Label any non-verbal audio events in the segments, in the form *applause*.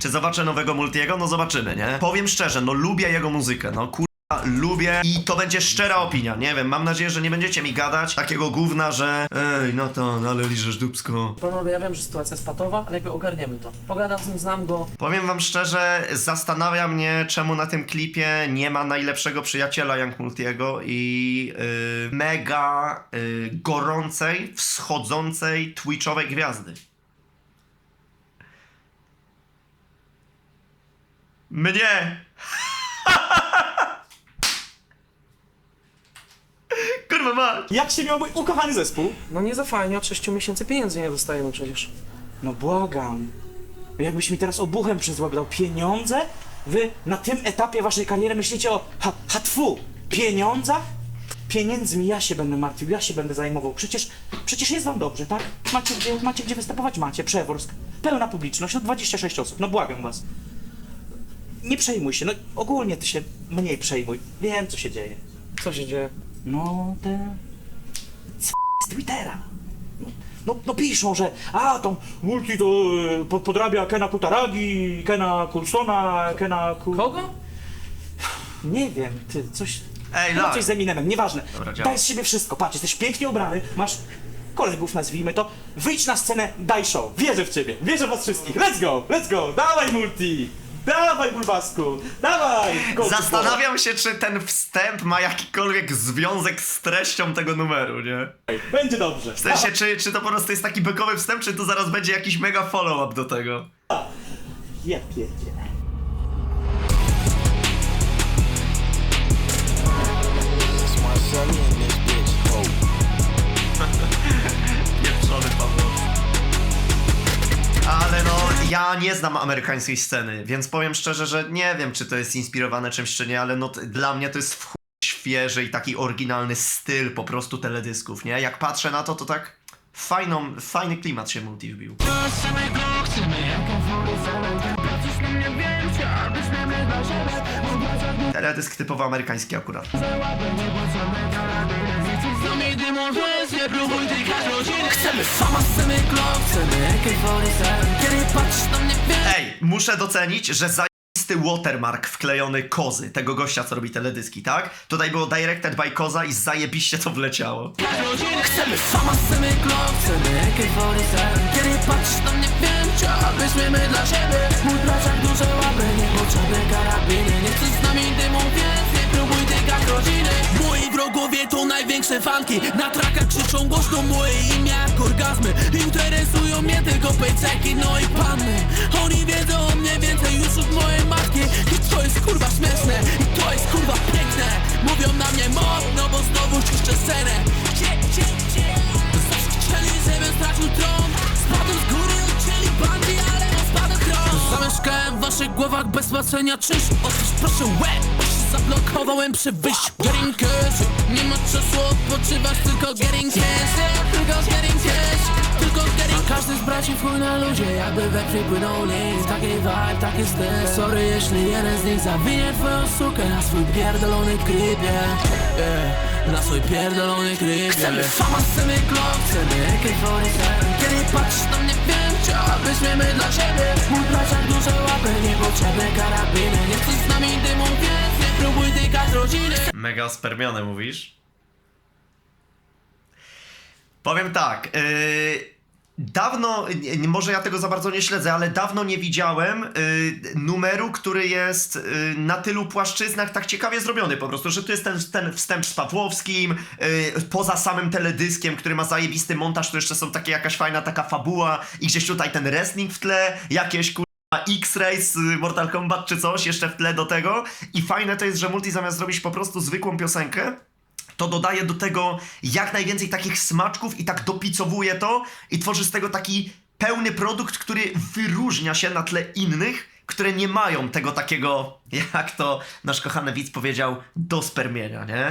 Czy zobaczę nowego Multiego? No zobaczymy, nie? Powiem szczerze, no lubię jego muzykę, no kurwa lubię i to będzie szczera opinia, nie wiem, mam nadzieję, że nie będziecie mi gadać takiego gówna, że ej, no to, no ale liżesz dupsko. Panowie, ja wiem, że sytuacja jest patowa, ale jakby ogarniemy to. Pogadam z nim, znam go. Powiem wam szczerze, zastanawia mnie, czemu na tym klipie nie ma najlepszego przyjaciela Young Multiego i y, mega y, gorącej, wschodzącej twitchowej gwiazdy. Mnie! *laughs* Kurwa ma! Jak się miał mój ukochany zespół? No nie za fajnie, od 6 miesięcy pieniędzy nie dostajemy przecież. No błagam. Jakbyś mi teraz obuchem przez łeb dał pieniądze? Wy na tym etapie waszej kariery myślicie o ha, hatfu, pieniądzach? Pieniędzmi ja się będę martwił, ja się będę zajmował. Przecież, przecież jest wam dobrze, tak? Macie gdzie, macie gdzie występować? Macie, Przeworsk. Pełna publiczność, no 26 osób, no błagam was. Nie przejmuj się, no ogólnie ty się mniej przejmuj. Wiem co się dzieje. Co się dzieje? No, te... c- z Twittera. No, no, no piszą, że a, tą multi to y, po- podrabia Kena Kutaragi, Kena Coulsona, Kena Kul... Kogo? Nie wiem, ty, coś... Ej, Chyba Lak. coś z Eminemem, nieważne. Dobra, działa. daj z siebie wszystko, patrz, jesteś pięknie ubrany, masz kolegów, nazwijmy to, wyjdź na scenę, daj show, wierzę w ciebie, wierzę w was wszystkich, let's go, let's go, dawaj multi, dawaj bulbasku, dawaj! Coach Zastanawiam się, czy ten wstęp ma jakikolwiek związek z treścią tego numeru, nie? Będzie dobrze. W sensie, czy, czy to po prostu jest taki bekowy wstęp, czy to zaraz będzie jakiś mega follow-up do tego? Ja pierdzielę. Ja nie znam amerykańskiej sceny, więc powiem szczerze, że nie wiem, czy to jest inspirowane czymś, czy nie, ale no t- dla mnie to jest w chuj świeży i taki oryginalny styl po prostu teledysków, nie? Jak patrzę na to, to tak fajną, fajny klimat się multi wbił. Teledysk typowo amerykański akurat. Chcemy fama, chcemy glow, chcemy AK-47 Kiedy patrzysz na mnie, wiesz. Ej, muszę docenić, że zajebisty watermark wklejony kozy, tego gościa, co robi teledyski, tak? Tutaj było directed by koza i zajebiście to wleciało. Chcemy fama, chcemy glow, chcemy AK-47 Kiedy patrzysz na mnie, wiem, dla siebie Mój braciak duże łapy, niepotrzebne karabiny. Nie chcesz z nami dymu, nie próbuj rodziny. Moi wrogowie to największe fanki. Na trakach krzyczą głośno moje imię. Jak orgazmy Interesują mnie tylko pejceki, no i panny. Oni wiedzą o mnie więcej już od mojej matki. I to jest kurwa śmieszne, i to jest kurwa piękne. Mówią na mnie mocno, bo znowu czyszczę scenę. Gdzie, gdzie? Zawsze chcieli, żebym stracił tron. Spadłem z góry, ucięli bandzi, ale on spadochron Zamieszkałem w waszych głowach bez płacenia czynszu Otwórz proszę łeb, zablokowałem przy wyjściu. Getting cash, nie ma czasu odpoczywać, tylko getting cash. Tylko getting cash, tylko getting A każdy z braci w chuj na ludzie, jakby we krwi płynął list. Taki vibe, taki styl. Sorry, jeśli jeden z nich zawinie twoją sukę Na swój pierdolony yeah. Na swój pierdolony klipie Chcemy fama, chcemy glow, chcemy AK-47 Kiedy patrzysz na mnie, my dla Mój duże łapy, niepotrzebne karabiny. Nie chcesz z nami dymu, więc nie próbuj rodziny. Mega spermione mówisz? Powiem tak, yy, dawno, może ja tego za bardzo nie śledzę, ale dawno nie widziałem yy, numeru, który jest yy, na tylu płaszczyznach tak ciekawie zrobiony. Po prostu, że tu jest ten, ten wstęp z Pawłowskim, yy, poza samym teledyskiem, który ma zajebisty montaż, tu jeszcze są takie jakaś fajna taka fabuła i gdzieś tutaj ten wrestling w tle, jakieś kur... X-Ray z Mortal Kombat czy coś jeszcze w tle do tego. I fajne to jest, że Multi zamiast zrobić po prostu zwykłą piosenkę, to dodaje do tego jak najwięcej takich smaczków i tak dopicowuje to i tworzy z tego taki pełny produkt, który wyróżnia się na tle innych, które nie mają tego takiego, jak to nasz kochany widz powiedział, do spermienia, nie?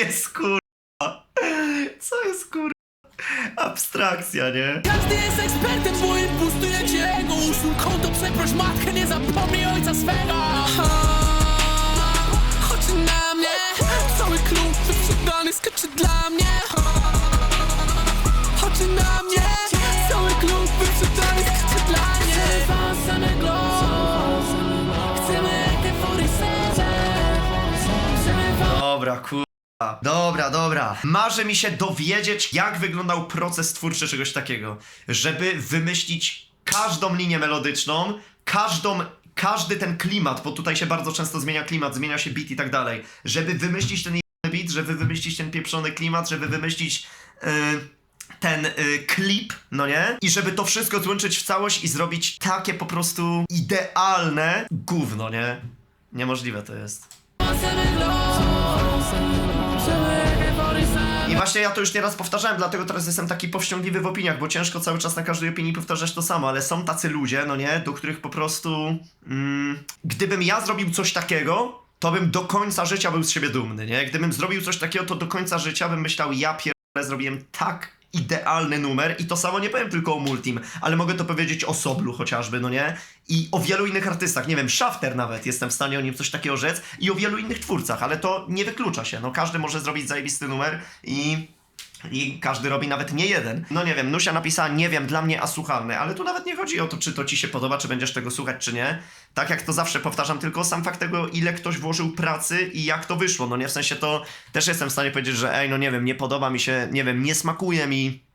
jest kurwa? Co jest kurwa? Abstrakcja, nie? Każdy jest ekspertem, bo impustuje cię ego. Usuń konto, przeproś matkę, nie zapomnij ojca swego. Chodź na mnie. Cały klub wyprzedany skacze dla mnie. Chodź na mnie. Cały klub wyprzedany skacze dla mnie. Chcemy Chcemy AK-47 Dobra, kurwa. Dobra, dobra. Marzy mi się dowiedzieć, jak wyglądał proces twórczy czegoś takiego. Żeby wymyślić każdą linię melodyczną, każdą, każdy ten klimat, bo tutaj się bardzo często zmienia klimat, zmienia się beat i tak dalej. Żeby wymyślić ten jebany beat, żeby wymyślić ten pieprzony klimat, żeby wymyślić... Yy ten y, klip, no nie? I żeby to wszystko złączyć w całość i zrobić takie po prostu idealne gówno, nie? Niemożliwe to jest. Właśnie ja to już nieraz powtarzałem, dlatego teraz jestem taki powściągliwy w opiniach, bo ciężko cały czas na każdej opinii powtarzać to samo, ale są tacy ludzie, no nie, do których po prostu mm, gdybym ja zrobił coś takiego, to bym do końca życia był z siebie dumny, nie? Gdybym zrobił coś takiego, to do końca życia bym myślał, ja pierdolę, zrobiłem tak idealny numer i to samo nie powiem tylko o Multim, ale mogę to powiedzieć o Soblu chociażby, no nie? I o wielu innych artystach, nie wiem, Shafter nawet, jestem w stanie o nim coś takiego rzec i o wielu innych twórcach, ale to nie wyklucza się, no każdy może zrobić zajebisty numer i i każdy robi nawet nie jeden. No nie wiem, Nusia napisała, nie wiem, dla mnie asłuchalny, ale tu nawet nie chodzi o to, czy to ci się podoba, czy będziesz tego słuchać, czy nie. Tak jak to zawsze powtarzam, tylko sam fakt tego, ile ktoś włożył pracy i jak to wyszło. No nie, w sensie to też jestem w stanie powiedzieć, że ej, no nie wiem, nie podoba mi się, nie wiem, nie smakuje mi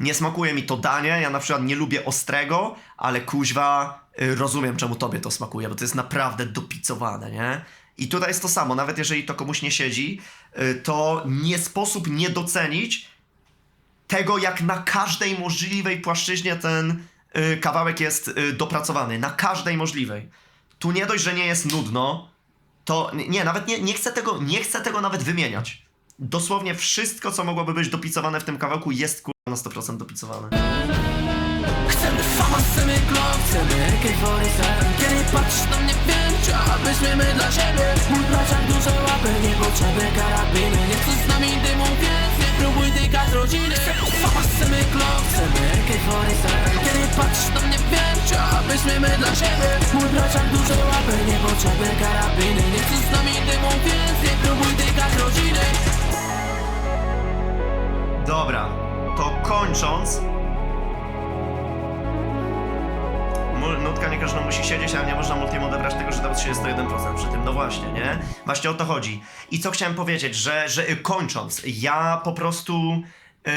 nie smakuje mi to danie, ja na przykład nie lubię ostrego, ale kuźwa, y, rozumiem czemu tobie to smakuje, bo to jest naprawdę dopicowane, nie? I tutaj jest to samo, nawet jeżeli to komuś nie siedzi, y, to nie sposób nie docenić tego, jak na każdej możliwej płaszczyźnie ten y, kawałek jest y, dopracowany. Na każdej możliwej. Tu nie dość, że nie jest nudno, to nie, nawet nie, nie, chcę tego, nie chcę tego nawet wymieniać. Dosłownie wszystko, co mogłoby być dopicowane w tym kawałku, jest kurwa na 100% dopicowane. Chcemy fama, chcemy glow, chcemy AK-47 Kiedy na mnie chciałabyśmy my dla siebie. Mój braciak duże łapy, niepotrzebne karabiny. Nie chcesz z nami dymu, więc nie próbuj tykać rodziny. Fama, chcemy glow, chcemy AK-47 Kiedy patrzysz na mnie wiem, chciałabyśmy my dla siebie. Mój braciak duże łapy, niepotrzebne karabiny. Nie chcesz z nami dymu, więc nie próbuj tykać rodziny. Dobra, to kończąc. Mul- Nutka nie każdy musi siedzieć, ale nie można multiemu odebrać tego, że dał 31% przy tym. No właśnie, nie? Właśnie o to chodzi. I co chciałem powiedzieć, że, że y, kończąc, ja po prostu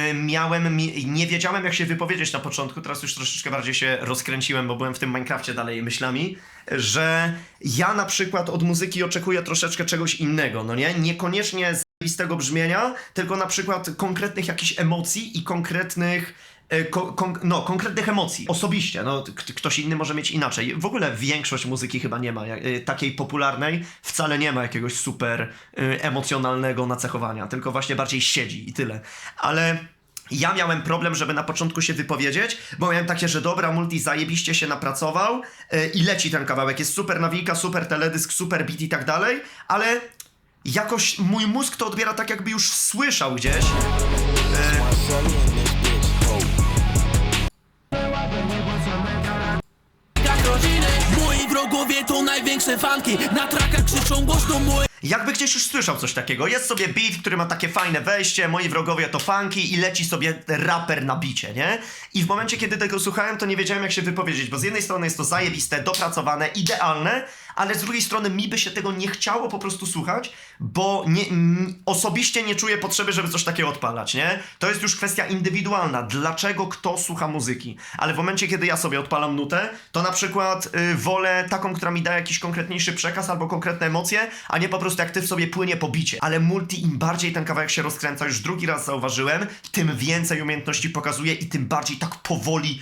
y, miałem, mi, nie wiedziałem jak się wypowiedzieć na początku, teraz już troszeczkę bardziej się rozkręciłem, bo byłem w tym Minecrafcie dalej myślami, że ja na przykład od muzyki oczekuję troszeczkę czegoś innego, no nie? Niekoniecznie zajebistego brzmienia, tylko na przykład konkretnych jakichś emocji i konkretnych e, ko- kon- no, konkretnych emocji. Osobiście, no, k- ktoś inny może mieć inaczej. W ogóle większość muzyki chyba nie ma jak- e, takiej popularnej, wcale nie ma jakiegoś super e, emocjonalnego nacechowania, tylko właśnie bardziej siedzi i tyle. Ale ja miałem problem, żeby na początku się wypowiedzieć, bo miałem takie, że dobra, multi zajebiście się napracował i leci ten kawałek, jest super nawika, super teledysk, super beat i tak dalej, ale jakoś mój mózg to odbiera tak, jakby już słyszał gdzieś. Moi wrogowie to największe fanki Na trakach krzyczą głośno mój Jakby gdzieś już słyszał coś takiego. Jest sobie beat, który ma takie fajne wejście, moi wrogowie to funky i leci sobie raper na bicie, nie? I w momencie, kiedy tego słuchałem, to nie wiedziałem jak się wypowiedzieć, bo z jednej strony jest to zajebiste, dopracowane, idealne, ale z drugiej strony mi by się tego nie chciało po prostu słuchać, bo nie, m, osobiście nie czuję potrzeby, żeby coś takiego odpalać, nie? To jest już kwestia indywidualna, dlaczego kto słucha muzyki. Ale w momencie, kiedy ja sobie odpalam nutę, to na przykład y, wolę taką, która mi da jakiś konkretniejszy przekaz albo konkretne emocje, a nie po prostu prostu jak ty w sobie płynie pobicie. Ale multi, im bardziej ten kawałek się rozkręca, już drugi raz zauważyłem, tym więcej umiejętności pokazuje i tym bardziej tak powoli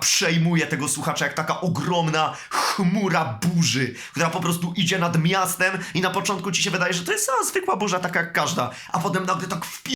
przejmuje tego słuchacza jak taka ogromna chmura burzy, która po prostu idzie nad miastem i na początku ci się wydaje, że to jest a, zwykła burza, taka jak każda, a potem nagle tak wpi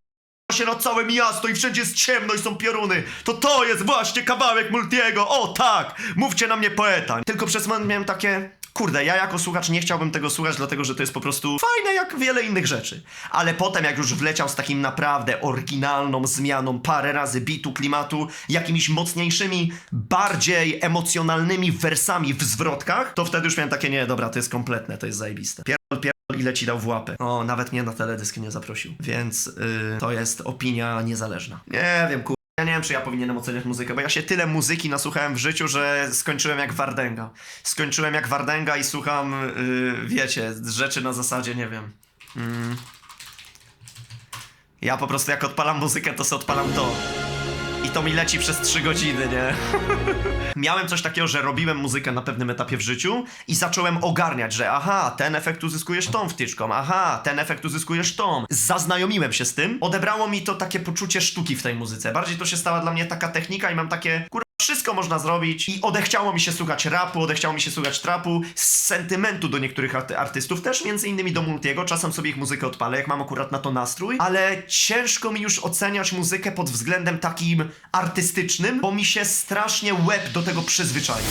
się na całe miasto i wszędzie jest ciemno i są pioruny. To to jest właśnie kawałek Multiego. O tak! Mówcie na mnie poeta. Tylko przez moment miałem takie... Kurde, ja jako słuchacz nie chciałbym tego słuchać, dlatego że to jest po prostu fajne jak wiele innych rzeczy. Ale potem, jak już wleciał z takim naprawdę oryginalną zmianą parę razy bitu, klimatu, jakimiś mocniejszymi, bardziej emocjonalnymi wersami w zwrotkach, to wtedy już miałem takie, nie, dobra, to jest kompletne, to jest zajebiste. Pierdol, ile ci dał w łapę. O, nawet mnie na teledysk nie zaprosił. Więc yy, to jest opinia niezależna. Nie wiem, kur... Ja nie wiem, czy ja powinienem oceniać muzykę, bo ja się tyle muzyki nasłuchałem w życiu, że skończyłem jak Wardęga. Skończyłem jak Wardęga i słucham, yy, wiecie, rzeczy na zasadzie, nie wiem. Mm. Ja po prostu jak odpalam muzykę, to sobie odpalam to. I to mi leci przez 3 godziny, nie? *laughs* Miałem coś takiego, że robiłem muzykę na pewnym etapie w życiu i zacząłem ogarniać, że aha, ten efekt uzyskujesz tą wtyczką, aha, ten efekt uzyskujesz tą. Zaznajomiłem się z tym, odebrało mi to takie poczucie sztuki w tej muzyce. Bardziej to się stała dla mnie taka technika i mam takie. Wszystko można zrobić i odechciało mi się słuchać rapu, odechciało mi się słuchać trapu, z sentymentu do niektórych arty artystów, też między innymi do Multiego, czasem sobie ich muzykę odpalę, jak mam akurat na to nastrój, ale ciężko mi już oceniać muzykę pod względem takim artystycznym, bo mi się strasznie łeb do tego przyzwyczaił.